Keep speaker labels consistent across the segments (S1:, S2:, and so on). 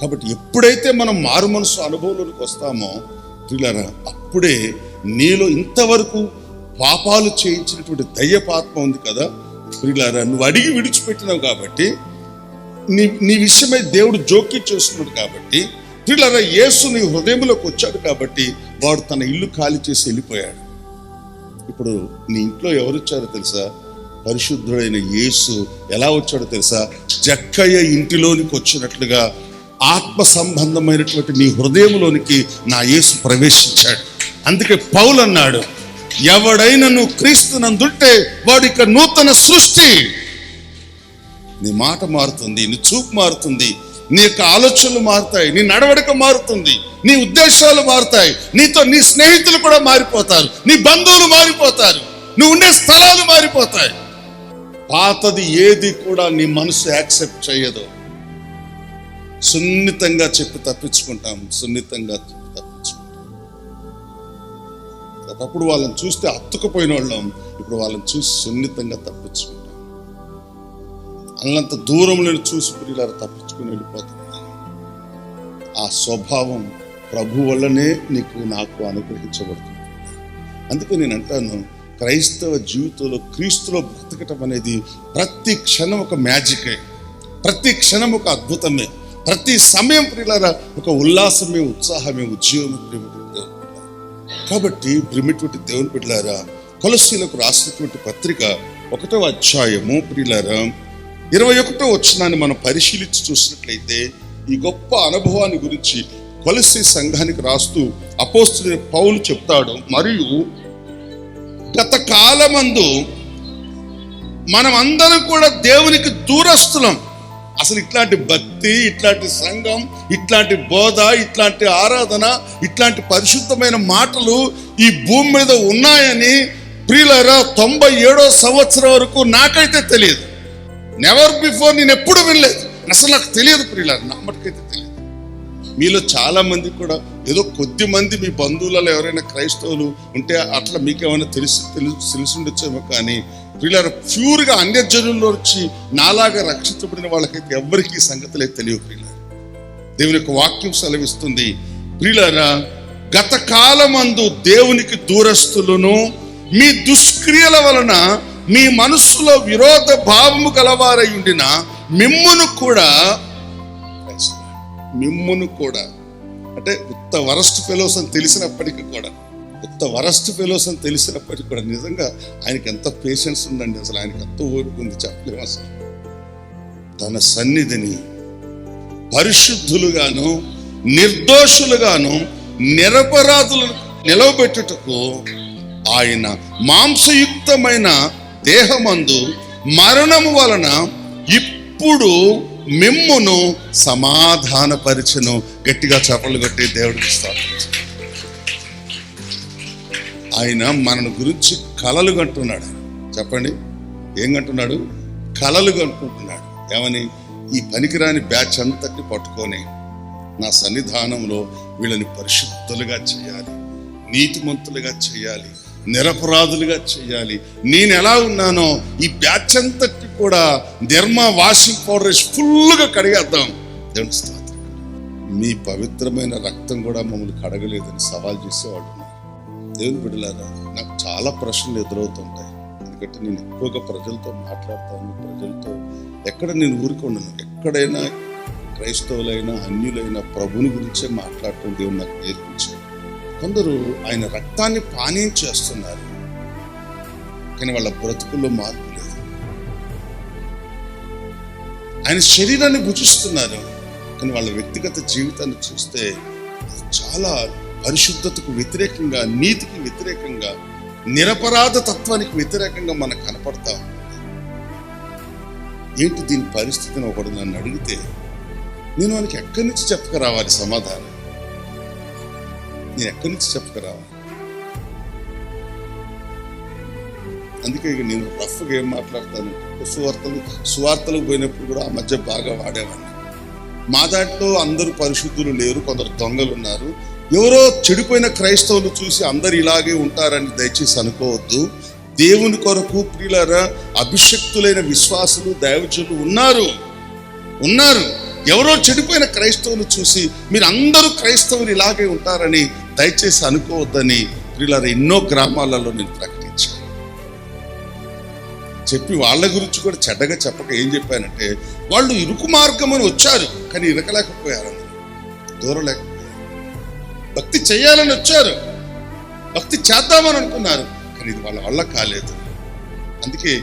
S1: కాబట్టి ఎప్పుడైతే మనం మారు మనసు అనుభవంలోకి వస్తామో ప్రియులారా అప్పుడే నీలో ఇంతవరకు పాపాలు చేయించినటువంటి దయ్యపాత్మ ఉంది కదా. ప్రియులారా నువ్వు అడిగి విడిచిపెట్టినావు కాబట్టి నీ నీ విషయమై దేవుడు జోక్యం చేస్తున్నాడు కాబట్టి ప్రియులారా యేసు నీ హృదయంలోకి వచ్చాడు కాబట్టి వాడు తన ఇల్లు ఖాళీ చేసి వెళ్ళిపోయాడు. ఇప్పుడు నీ ఇంట్లో ఎవరు వచ్చారో తెలుసా? పరిశుద్ధుడైన యేసు ఎలా వచ్చాడో తెలుసా? జక్కయ్య ఇంటిలోనికి వచ్చినట్లుగా ఆత్మ సంబంధమైనటువంటి నీ హృదయంలోనికి నా యేసు ప్రవేశించాడు. అందుకే పౌలు అన్నాడు ఎవడైనా నువ్వు క్రీస్తునందుంటే వాడు ఇక నూతన సృష్టి. నీ మాట మారుతుంది నీ చూపు మారుతుంది నీ యొక్క ఆలోచనలు మారుతాయి నీ నడవడిక మారుతుంది నీ ఉద్దేశాలు మారుతాయి నీతో నీ స్నేహితులు కూడా మారిపోతారు నీ బంధువులు మారిపోతారు నువ్వు ఉండే స్థలాలు మారిపోతాయి. పాతది ఏది కూడా నీ మనసు యాక్సెప్ట్ చేయదు. సున్నితంగా చెప్పి తప్పించుకుంటాం సున్నితంగా చెప్పి తప్పించుకుంటాం ఒకప్పుడు వాళ్ళని చూస్తే అత్తుకుపోయిన వాళ్ళం. ఇప్పుడు వాళ్ళని చూసి సున్నితంగా తప్పించుకుంటాం అల్లంత దూరంలో చూసి ప్రియులారు తప్పించుకుని వెళ్ళిపోతుంది ఆ స్వభావం ప్రభు వల్లనే నీకు నాకు అనుగ్రహించబడుతుంది. అందుకే నేను అంటాను క్రైస్తవ జీవితంలో క్రీస్తులో బ్రతకటం అనేది ప్రతి క్షణం ఒక మ్యాజికే. ప్రతి క్షణం ఒక అద్భుతమే. ప్రతి సమయం ప్రియులారా ఒక ఉల్లాసమే ఉత్సాహమే ఉద్యోగమే ప్రేమటువంటి దేవుని కాబట్టి ప్రేమటువంటి దేవుని బిడ్డలారా కొలసీలకు రాసినటువంటి పత్రిక ఒకటో అధ్యాయము ప్రియులారా ఇరవై ఒకటో వచ్చినాన్ని మనం పరిశీలించి చూసినట్లయితే ఈ గొప్ప అనుభవాన్ని గురించి కొలసి సంఘానికి రాస్తూ అపోస్తుని పౌలు చెప్తాడు. మరియు గత కాలమందు మనం అందరం కూడా దేవునికి దూరస్తులం. అసలు ఇట్లాంటి భక్తి ఇట్లాంటి సంఘం ఇట్లాంటి బోధ ఇట్లాంటి ఆరాధన ఇట్లాంటి పరిశుద్ధమైన మాటలు ఈ భూమి మీద ఉన్నాయని ప్రియులరా తొంభై ఏడో సంవత్సరం వరకు నాకైతే తెలియదు. నెవర్ బిఫోర్ నేను ఎప్పుడు వినలేదు. అసలు నాకు తెలియదు ప్రియులారు నా మటుకైతే తెలియదు. మీలో చాలా మంది కూడా ఏదో కొద్ది మంది మీ బంధువులలో ఎవరైనా క్రైస్తవులు ఉంటే అట్లా మీకేమైనా తెలిసి తెలుసు తెలిసి ఉండొచ్చేమో కానీ ప్రియులారు ప్యూర్గా అన్యజనుల్లో వచ్చి నాలాగా రక్షించబడిన వాళ్ళకైతే ఎవ్వరికీ ఈ సంగతులే తెలియవు ప్రియులారు. దేవుని యొక్క వాక్యం సెలవిస్తుంది. ప్రియులారా గత కాలమందు దేవునికి దూరస్తులను మీ దుష్క్రియల వలన మీ మనస్సులో విరోధ భావము గలవారై ఉండిన మిమ్మును కూడా మిమ్మును కూడా. అంటే ఉత్త వరస్ట్ ఫెలోస్ అని తెలిసినప్పటికీ కూడా కొత్త వరస్ట్ ఫెలోస్ అని తెలిసినప్పటికీ కూడా నిజంగా ఆయనకి ఎంత పేషెన్స్ ఉందండి. అసలు ఆయనకి ఎంత ఓపిక చెప్పలేము అసలు తన సన్నిధిని పరిశుద్ధులుగాను నిర్దోషులుగాను నిరపరాధులను నిలవబెట్టుటకు ఆయన మాంసయుక్తమైన దేహమందు మరణము వలన ఇప్పుడు మిమ్మును సమాధానపరిచను. గట్టిగా చేపలు కొట్టి దేవుడికి స్థాపించారు ఆయన మనను గురించి కలలు కంటున్నాడు చెప్పండి ఏం కంటున్నాడు? కలలు కంటున్నాడు. ఏమని? ఈ పనికిరాని బ్యాచ్ అంతటి పట్టుకొని నా సన్నిధానంలో వీళ్ళని పరిశుద్ధులుగా చేయాలి నీతిమంతులుగా చేయాలి నిరపరాధులుగా చేయాలి. నేను ఎలా ఉన్నానో ఈ బ్యాచ్ అంతటి కూడా నిర్మా వాషింగ్ పౌడర్ ఫుల్గా కడిగేద్దాం. దేవుని స్తోత్రం. మీ పవిత్రమైన రక్తం కూడా మమ్మల్ని కడగలేదని సవాల్ చేసేవాడు. దేవుని బిడ్డలారా నాకు చాలా ప్రశ్నలు ఎదురవుతుంటాయి. ఎందుకంటే నేను ఎక్కువగా ప్రజలతో మాట్లాడతాను ప్రజలతో ఎక్కడ నేను ఊరికి ఉండను ఎక్కడైనా క్రైస్తవులైనా అన్యులైనా ప్రభుని గురించే మాట్లాడటం దేవుడు నాకు నేర్పించాడు. కొందరు ఆయన రక్తాన్ని పానీయం చేస్తున్నారు కానీ వాళ్ళ బ్రతుకుల్లో మార్పు లేదు. ఆయన శరీరాన్ని భుజిస్తున్నారు కానీ వాళ్ళ వ్యక్తిగత జీవితాన్ని చూస్తే చాలా పరిశుద్ధతకు వ్యతిరేకంగా నీతికి వ్యతిరేకంగా నిరపరాధ తత్వానికి వ్యతిరేకంగా మనకు కనపడతా ఉంది. ఏంటి దీని పరిస్థితిని ఒకడు నన్ను అడిగితే నేను వానికి ఎక్కడి నుంచి చెప్పక రావాలి సమాధానం? నేను ఎక్కడి నుంచి చెప్పక రావాలి అందుకే ఇక నేను రఫ్గా ఏం మాట్లాడతాను? సువార్తలు సువార్తలకు పోయినప్పుడు కూడా ఆ మధ్య బాగా వాడేవాడిని. మా దాంట్లో అందరూ పరిశుద్ధులు లేరు కొందరు దొంగలు ఉన్నారు ఎవరో చెడిపోయిన క్రైస్తవులు చూసి అందరు ఇలాగే ఉంటారని దయచేసి అనుకోవద్దు. దేవుని కొరకు ప్రియులరా అభిషక్తులైన విశ్వాసులు దైవజులు ఉన్నారు. ఉన్నారు. ఎవరో చెడిపోయిన క్రైస్తవులు చూసి మీరు అందరూ క్రైస్తవులు ఇలాగే ఉంటారని దయచేసి అనుకోవద్దని ప్రియులరా ఎన్నో గ్రామాలలో నేను ప్రకటించాను చెప్పి వాళ్ళ గురించి కూడా చెడ్డగా చెప్పక ఏం చెప్పానంటే వాళ్ళు ఇరుకు మార్గం అని వచ్చారు కానీ ఇరకలేకపోయారు. దూరం దూరలేకపోయారు. భక్తి చేయాలని వచ్చారు. భక్తి చేద్దామని అనుకున్నారు కానీ ఇది వాళ్ళ వల్ల కాలేదు. అందుకే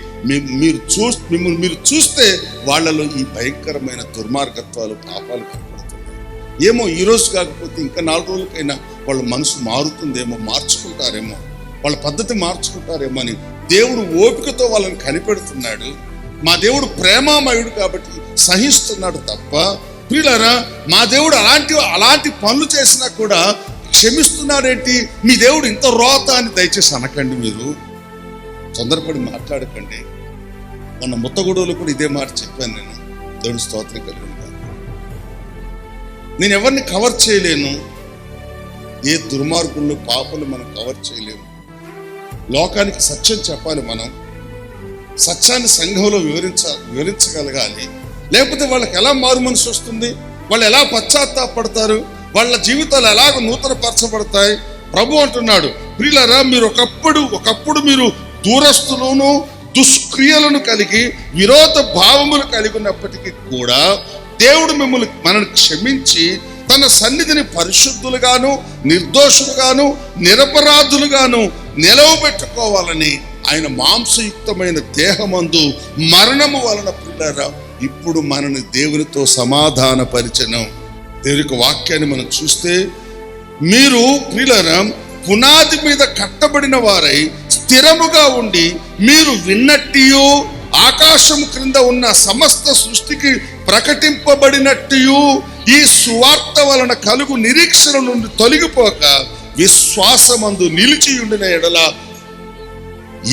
S1: మీరు చూ మిమ్మల్ని మీరు చూస్తే వాళ్ళలో ఈ భయంకరమైన దుర్మార్గత్వాలు పాపాలు కనపడుతున్నాయి. ఏమో ఈ రోజు కాకపోతే ఇంకా నాలుగు రోజులకైనా వాళ్ళ మనసు మారుతుందేమో మార్చుకుంటారేమో. వాళ్ళ పద్ధతి మార్చుకుంటారేమో అని దేవుడు ఓపికతో వాళ్ళని కనిపెడుతున్నాడు. మా దేవుడు ప్రేమామయుడు కాబట్టి సహిస్తున్నాడు తప్ప వీళ్ళరా మా దేవుడు అలాంటి అలాంటి పనులు చేసినా కూడా క్షమిస్తున్నాడేంటి మీ దేవుడు ఇంత రోత అని దయచేసి అనకండి మీరు. తొందరపడి మాట్లాడకండి. మొన్న ముత్తగూడలో కూడా ఇదే మాట చెప్పాను నేను. దేవుని స్తోత్రం కలిగి నేను ఎవరిని కవర్ చేయలేను. ఏ దుర్మార్గుల్లో పాపలు మనం కవర్ చేయలేము. లోకానికి సత్యం చెప్పాలి మనం. సత్యాన్ని సంఘంలో వివరించ వివరించగలగాలి. లేకపోతే వాళ్ళకి ఎలా మారు మనసు వస్తుంది? వాళ్ళు ఎలా పశ్చాత్తాపడతారు? వాళ్ళ జీవితాలు ఎలాగ నూతనపరచబడతాయి? ప్రభు అంటున్నాడు ప్రియులరా మీరు ఒకప్పుడు ఒకప్పుడు మీరు దూరస్తులను దుష్క్రియలను కలిగి విరోధ భావములు కలిగి ఉన్నప్పటికీ కూడా దేవుడు మిమ్మల్ని మనల్ని క్షమించి తన సన్నిధిని పరిశుద్ధులుగాను నిర్దోషులుగాను నిరపరాధులుగాను నిలవబెట్టుకోవాలని ఆయన మాంసయుక్తమైన దేహమందు మరణము వలన పిల్లరా ఇప్పుడు మనని దేవునితో సమాధానపరిచను. దేవుని యొక్క వాక్యాన్ని మనం చూస్తే మీరు ప్రియులరా పునాది మీద కట్టబడిన వారై స్థిరముగా ఉండి మీరు విన్నట్టియు ఆకాశం క్రింద ఉన్న సమస్త సృష్టికి ప్రకటింపబడినట్టు ఈ సువార్త వలన కలుగు నిరీక్షణ నుండి తొలగిపోక విశ్వాసమందు నిలిచి ఉండిన ఎడల